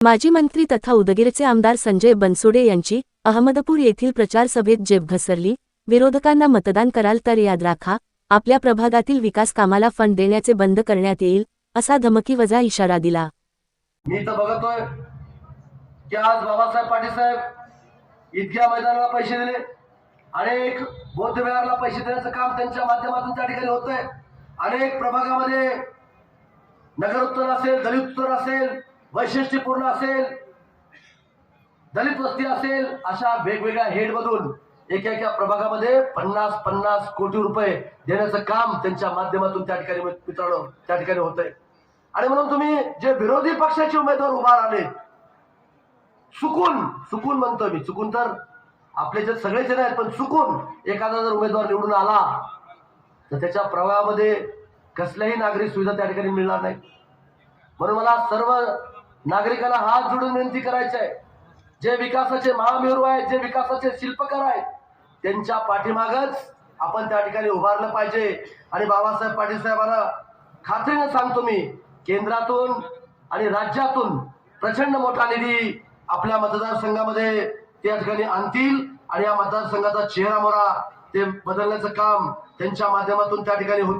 माजी मंत्री तथा उदगीरचे आमदार संजय बनसोडे यांची अहमदपूर येथील प्रचार सभेत जेब घसरली. विरोधकांना मतदान कराल तर याद राखा आपल्या प्रभागातील विकास कामाला फंड देण्याचे बंद करण्यात येईल असा धमकीवजा इशारा दिला. मी तर बघतोय की आज बाबासाहेब पाटील साहेब इतक्या मैदानाला पैसे दिले अनेक बौद्ध विहारला पैसे देण्याचं काम त्यांच्या माध्यमातून त्या ठिकाणी होत आहे अनेक प्रभागामध्ये नगर उत्तर असेल दलित उत्तर असेल वैशिष्ट्यपूर्ण असेल दलित वस्ती असेल अशा वेगवेगळ्या हेडमधून एका एका प्रभागामध्ये पन्नास पन्नास कोटी रुपये देण्याचं काम त्यांच्या माध्यमातून त्या ठिकाणी मित्रांनो त्या ठिकाणी होत आहे आणि म्हणून तुम्ही जे विरोधी पक्षाचे उमेदवार उभा राहिले चुकून चुकून म्हणतोय मी चुकून तर आपले जे सगळे जण आहेत पण चुकून एखादा जर उमेदवार निवडून आला तर त्याच्या प्रवाहामध्ये कसल्याही नागरिक सुविधा त्या ठिकाणी मिळणार नाही. म्हणून मला सर्व नागरिकांना हात जोडून विनंती करायची आहे जे विकासाचे महामेरू आहेत जे विकासाचे शिल्पकार आहेत त्यांच्या पाठीमागच आपण त्या ठिकाणी उभारलं पाहिजे. आणि बाबासाहेब पाटील साहेबांना खात्रीने सांगतो मी केंद्रातून आणि राज्यातून प्रचंड मोठा निधी आपल्या मतदारसंघामध्ये त्या ठिकाणी आणतील आणि या मतदारसंघाचा चेहरा मोरा ते बदलण्याचं काम त्यांच्या माध्यमातून त्या ठिकाणी होईल